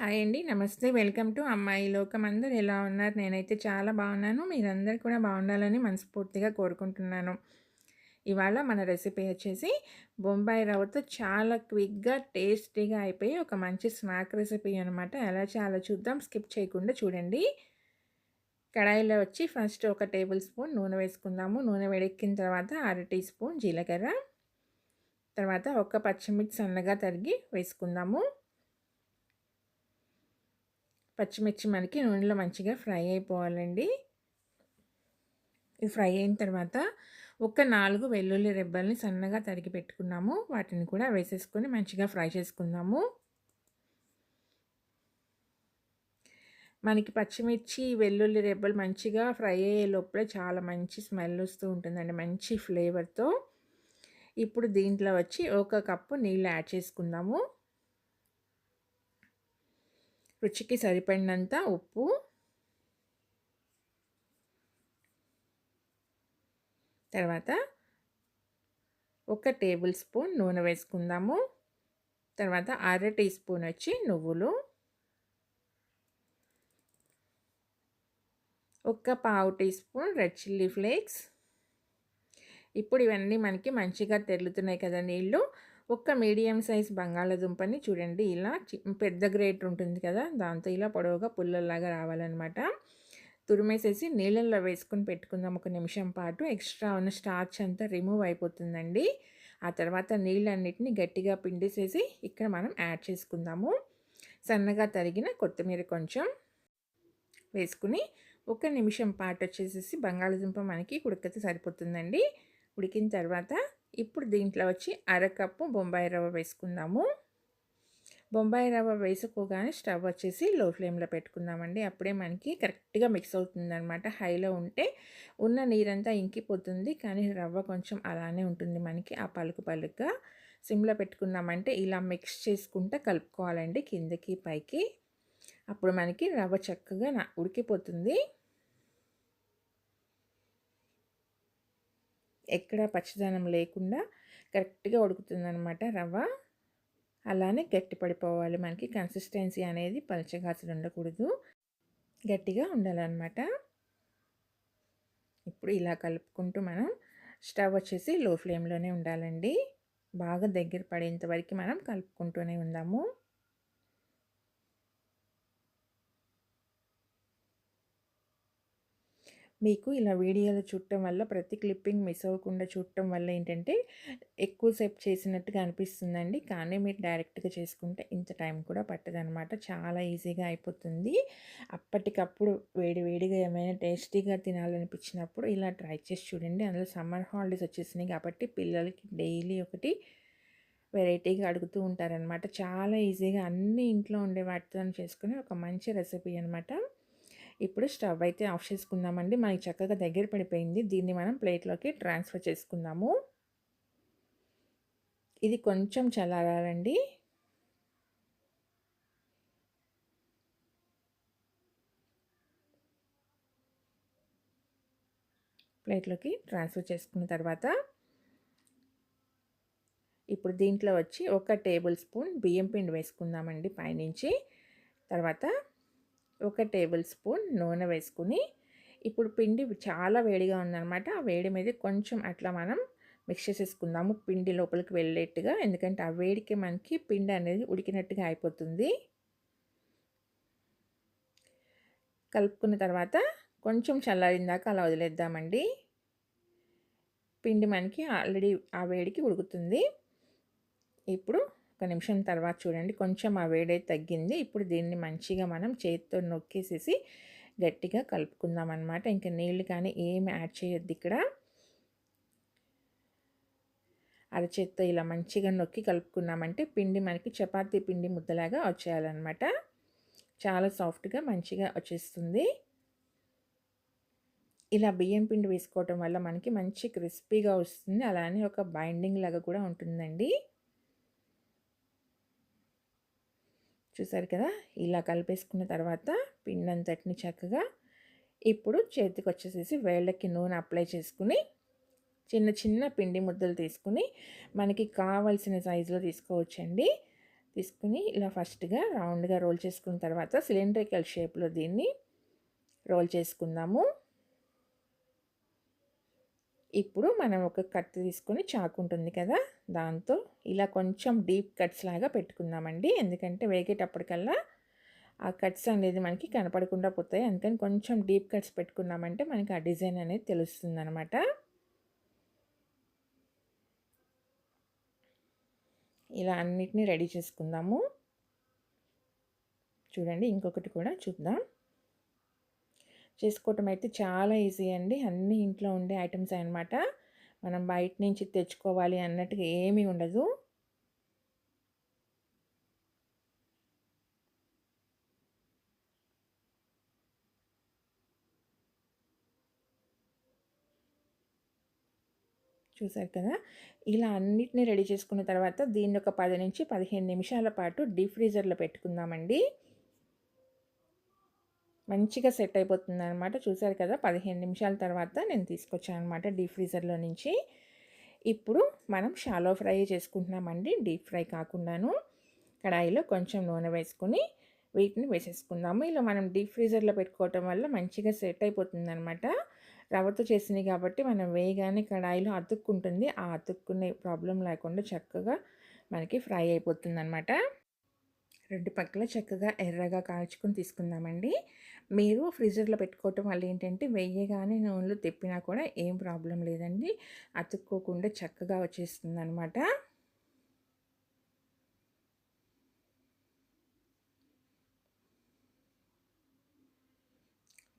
Hi అండి. నమస్తే. Welcome to అమ్మాయి లోకం. అందరు ఎలా ఉన్నారు? నేనైతే చాలా బాగున్నాను. మీరందరూ కూడా బాగుండాలని మనస్ఫూర్తిగా కోరుకుంటున్నాను. ఇవాళ మన రెసిపీ వచ్చేసి బొంబాయి రవ్వతో చాలా క్విక్‌గా, టేస్టీగా అయిపోయి ఒక మంచి స్నాక్ రెసిపీ అనమాట. ఎలా చాలా చూద్దాం. స్కిప్ చేయకుండా చూడండి. కడాయిలో వచ్చి ఫస్ట్ ఒక టేబుల్ స్పూన్ నూనె వేసుకుందాము. నూనె వేడెక్కిన తర్వాత అర టీ స్పూన్ జీలకర్ర, తర్వాత ఒక పచ్చిమిర్చి సన్నగా తరిగి వేసుకుందాము. పచ్చిమిర్చి మనకి నూనెలో మంచిగా ఫ్రై అయిపోవాలండి. ఇది ఫ్రై అయిన తర్వాత ఒక నాలుగు వెల్లుల్లి రెబ్బల్ని సన్నగా తరిగి పెట్టుకున్నాము. వాటిని కూడా వేసేసుకొని మంచిగా ఫ్రై చేసుకుందాము. మనకి పచ్చిమిర్చి వెల్లుల్లి రెబ్బలు మంచిగా ఫ్రై అయ్యే లోపల చాలా మంచి స్మెల్ వస్తూ ఉంటుందండి మంచి ఫ్లేవర్తో. ఇప్పుడు దీంట్లో వచ్చి ఒక కప్పు నీళ్ళు యాడ్ చేసుకుందాము. రుచికి సరిపడినంత ఉప్పు. తర్వాత ఒక టేబుల్ స్పూన్ నూనె వేసుకుందాము. తర్వాత అర టీ స్పూన్ వచ్చి నువ్వులు. ఒక పావు teaspoon red chilli flakes. ఇప్పుడు ఇవన్నీ మనకి మంచిగా తెల్లుతున్నాయి కదా నీళ్ళు. ఒక్క మీడియం సైజ్ బంగాళాదుంపని చూడండి ఇలా పెద్ద గ్రేట్ ఉంటుంది కదా దాంతో ఇలా పొడవుగా పుల్లల్లాగా రావాలన్నమాట. తురిమేసేసి నీళ్ళల్లో వేసుకుని పెట్టుకుందాం ఒక నిమిషం పాటు. ఎక్స్ట్రా ఉన్న స్టార్చ్ అంతా రిమూవ్ అయిపోతుందండి. ఆ తర్వాత నీళ్ళన్నిటిని గట్టిగా పిండిసేసి ఇక్కడ మనం యాడ్ చేసుకుందాము. సన్నగా తరిగిన కొత్తిమీర కొంచెం వేసుకుని ఒక నిమిషం పాటు వచ్చేసేసి బంగాళదుంప మనకి ఉడకతే సరిపోతుందండి. ఉడికిన తర్వాత ఇప్పుడు దీంట్లో వచ్చి అరకప్పు బొంబాయి రవ్వ వేసుకుందాము. బొంబాయి రవ్వ వేసుకోగానే స్టవ్ వచ్చేసి లో ఫ్లేమ్లో పెట్టుకుందామండి. అప్పుడే మనకి కరెక్ట్గా మిక్స్ అవుతుందనమాట హైలో ఉంటే ఉన్న నీరంతా ఇంకిపోతుంది. కానీ రవ్వ కొంచెం అలానే ఉంటుంది మనకి ఆ పలుకు పలుకుగా. సిమ్లో పెట్టుకున్నామంటే ఇలా మిక్స్ చేసుకుంటూ కలుపుకోవాలండి కిందకి పైకి. అప్పుడు మనకి రవ్వ చక్కగా ఉడికిపోతుంది. ఎక్కడ పచ్చదనం లేకుండా కరెక్ట్గా ఉడుకుతుందనమాట రవ్వ. అలానే గట్టి పడిపోవాలి మనకి. కన్సిస్టెన్సీ అనేది పలచగా అసలు ఉండకూడదు. గట్టిగా ఉండాలన్నమాట. ఇప్పుడు ఇలా కలుపుకుంటూ మనం స్టవ్ వచ్చేసి లో ఫ్లేమ్లోనే ఉండాలండి. బాగా దగ్గర పడేంత వరకు మనం కలుపుకుంటూనే ఉందాము. మీకు ఇలా వీడియోలు చూడటం వల్ల ప్రతి క్లిప్పింగ్ మిస్ అవ్వకుండా చూడటం వల్ల ఏంటంటే ఎక్కువసేపు చేసినట్టుగా అనిపిస్తుందండి. కానీ మీరు డైరెక్ట్గా చేసుకుంటే ఇంత టైం కూడా పట్టదనమాట. చాలా ఈజీగా అయిపోతుంది. అప్పటికప్పుడు వేడి వేడిగా ఏమైనా టేస్టీగా తినాలనిపించినప్పుడు ఇలా ట్రై చేసి చూడండి. అందులో సమ్మర్ హాలిడేస్ వచ్చేసినాయి కాబట్టి పిల్లలకి డైలీ ఒకటి వెరైటీగా అడుగుతూ ఉంటారనమాట. చాలా ఈజీగా అన్ని ఇంట్లో ఉండే వాటితో చేసుకుని ఒక మంచి రెసిపీ అనమాట. ఇప్పుడు స్టవ్ అయితే ఆఫ్ చేసుకుందామండి. మనకి చక్కగా దగ్గర పడిపోయింది. దీన్ని మనం ప్లేట్లోకి ట్రాన్స్ఫర్ చేసుకుందాము. ఇది కొంచెం చల్లారాలండి. ప్లేట్లోకి ట్రాన్స్ఫర్ చేసుకున్న తర్వాత ఇప్పుడు దీంట్లో వచ్చి ఒక టేబుల్ స్పూన్ బియ్యం పిండి వేసుకుందామండి పైనుంచి. తర్వాత ఒక టేబుల్ స్పూన్ నూనె వేసుకుని ఇప్పుడు పిండి చాలా వేడిగా ఉందన్నమాట. ఆ వేడి మీద కొంచెం అట్లా మనం మిక్స్ చేసేసుకుందాము పిండి లోపలికి వెళ్ళేట్టుగా. ఎందుకంటే ఆ వేడికి మనకి పిండి అనేది ఉడికినట్టుగా అయిపోతుంది. కలుపుకున్న తర్వాత కొంచెం చల్లారిందాక అలా వదిలేద్దామండి. పిండి మనకి ఆల్రెడీ ఆ వేడికి ఉడుకుతుంది. ఇప్పుడు ఒక నిమిషం తర్వాత చూడండి. కొంచెం ఆ వేడైతే తగ్గింది. ఇప్పుడు దీన్ని మంచిగా మనం చేతితో నొక్కేసేసి గట్టిగా కలుపుకుందాం అనమాట ఇంకా నీళ్ళు కానీ ఏమి యాడ్ చేయొద్దు ఇక్కడ. అరచేత్తో ఇలా మంచిగా నొక్కి కలుపుకున్నామంటే పిండి మనకి చపాతీ పిండి ముద్దలాగా వచ్చేయాలన్నమాట. చాలా సాఫ్ట్గా మంచిగా వచ్చేస్తుంది. ఇలా బియ్యం పిండి వేసుకోవటం వల్ల మనకి మంచి క్రిస్పీగా వస్తుంది. అలానే ఒక బైండింగ్ లాగా కూడా ఉంటుందండి. చూసారు కదా? ఇలా కలిపేసుకున్న తర్వాత పిండి అంతటిని చక్కగా ఇప్పుడు చేతికి వచ్చేసేసి వేళ్ళకి నూనె అప్లై చేసుకుని చిన్న చిన్న పిండి ముద్దలు తీసుకుని మనకి కావలసిన సైజులో తీసుకోవచ్చండి. తీసుకుని ఇలా ఫస్ట్గా రౌండ్గా రోల్ చేసుకున్న తర్వాత సిలిండ్రికల్ షేప్లో దీన్ని రోల్ చేసుకుందాము. ఇప్పుడు మనం ఒక కట్ తీసుకొని చాకు ఉంటుంది కదా దాంతో ఇలా కొంచెం డీప్ కట్స్ లాగా పెట్టుకుందామండి. ఎందుకంటే వేగేటప్పటికల్లా ఆ కట్స్ అనేది మనకి కనపడకుండా పోతాయి. అందుకని కొంచెం డీప్ కట్స్ పెట్టుకున్నామంటే మనకి ఆ డిజైన్ అనేది తెలుస్తుంది అనమాట ఇలా అన్నిటినీ రెడీ చేసుకుందాము. చూడండి ఇంకొకటి కూడా చూద్దాం. చేసుకోవటం అయితే చాలా ఈజీ అండి. అన్నీ ఇంట్లో ఉండే ఐటమ్స్ అనమాట మనం బయట నుంచి తెచ్చుకోవాలి అన్నట్టుగా ఏమీ ఉండదు. చూసారు కదా? ఇలా అన్నిటినీ రెడీ చేసుకున్న తర్వాత దీన్ని ఒక పది నుంచి పదిహేను నిమిషాల పాటు డీప్ ఫ్రీజర్లో పెట్టుకుందామండి. మంచిగా సెట్ అయిపోతుంది అనమాట చూసారు కదా పదిహేను నిమిషాల తర్వాత నేను తీసుకొచ్చాను అనమాట డీప్ ఫ్రీజర్లో నుంచి. ఇప్పుడు మనం షాలో ఫ్రై చేసుకుంటున్నామండి డీప్ ఫ్రై కాకుండాను. కడాయిలో కొంచెం నూనె వేసుకొని వీటిని వేసేసుకుందాము. ఇలా మనం డీప్ ఫ్రీజర్లో పెట్టుకోవటం వల్ల మంచిగా సెట్ అయిపోతుంది అనమాట రవ్వతో చేసినవి కాబట్టి మనం వేయగానే కడాయిలో అతుక్కుంటుంది. ఆ అతుక్కునే ప్రాబ్లం లేకుండా చక్కగా మనకి ఫ్రై అయిపోతుంది అనమాట రెండు పక్కల చక్కగా ఎర్రగా కాల్చుకొని తీసుకుందామండి. మీరు ఫ్రిడ్జర్లో పెట్టుకోవటం వల్ల ఏంటంటే వెయ్యగానే నూనెలో తెప్పినా కూడా ఏం ప్రాబ్లం లేదండి. అతుక్కోకుండా చక్కగా వచ్చేస్తుంది అనమాట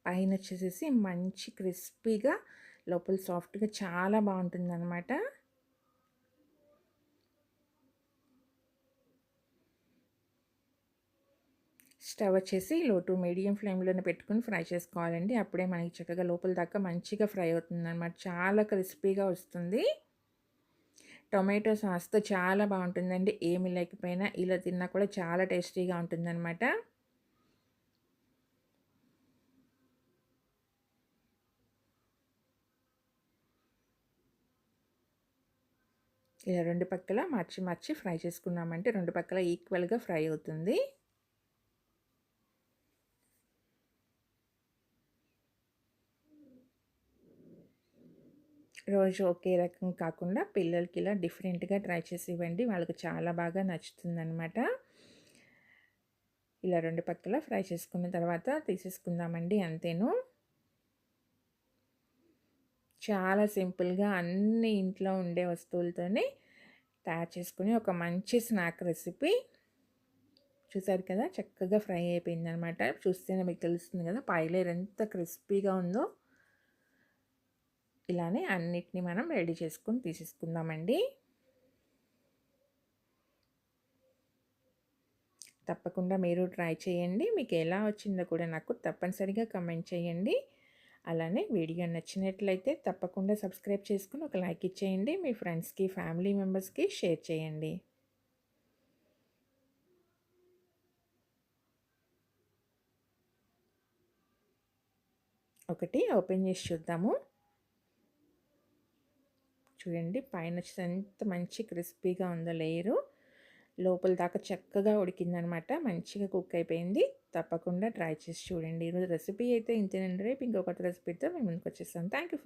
పైన వచ్చేసేసి మంచి క్రిస్పీగా లోపల సాఫ్ట్గా చాలా బాగుంటుంది స్టవ్ వచ్చేసి లో టు మీడియం ఫ్లేమ్లోనే పెట్టుకుని ఫ్రై చేసుకోవాలండి. అప్పుడే మనకి చక్కగా లోపల దాకా మంచిగా ఫ్రై అవుతుంది అనమాట చాలా క్రిస్పీగా వస్తుంది. టొమాటో సాస్తో చాలా బాగుంటుందండి. ఏమి లేకపోయినా ఇలా తిన్నా కూడా చాలా టేస్టీగా ఉంటుందన్నమాట. ఇలా రెండు పక్కల మార్చి మార్చి ఫ్రై చేసుకున్నామంటే రెండు పక్కల ఈక్వల్గా ఫ్రై అవుతుంది. రోజు ఒకే రకం కాకుండా పిల్లలకి ఇలా డిఫరెంట్గా ట్రై చేసి ఇవ్వండి. వాళ్ళకి చాలా బాగా నచ్చుతుందనమాట ఇలా రెండు పక్కల ఫ్రై చేసుకున్న తర్వాత తీసేసుకుందామండి అంతేను. చాలా సింపుల్గా అన్ని ఇంట్లో ఉండే వస్తువులతోనే తయారు చేసుకుని ఒక మంచి స్నాక్ రెసిపీ. చూసారు కదా? చక్కగా ఫ్రై అయిపోయింది అనమాట చూస్తేనే మీకు తెలుస్తుంది కదా? పైలేర్ ఎంత క్రిస్పీగా ఉందో. ఇలానే అన్నిటిని మనం రెడీ చేసుకొని తీసేసుకుందామండి. తప్పకుండా మీరు ట్రై చేయండి. మీకు ఎలా వచ్చిందో కూడా నాకు తప్పనిసరిగా కమెంట్ చేయండి. అలానే వీడియో నచ్చినట్లయితే తప్పకుండా సబ్స్క్రైబ్ చేసుకుని ఒక లైక్ ఇచ్చేయండి. మీ ఫ్రెండ్స్కి ఫ్యామిలీ మెంబర్స్కి షేర్ చేయండి. ఒకటి ఓపెన్ చేసి చూద్దాము. చూడండి. పైన ఎంత మంచి క్రిస్పీగా ఉందో లేయరు. లోపల దాకా చక్కగా ఉడికిందనమాట. మంచిగా కుక్ అయిపోయింది. తప్పకుండా ట్రై చేసి చూడండి. ఈరోజు రెసిపీ అయితే ఇంతేనండి. రేపు ఇంకొకటి రెసిపీతో మేము ముందుకు వచ్చేస్తాం. Thank you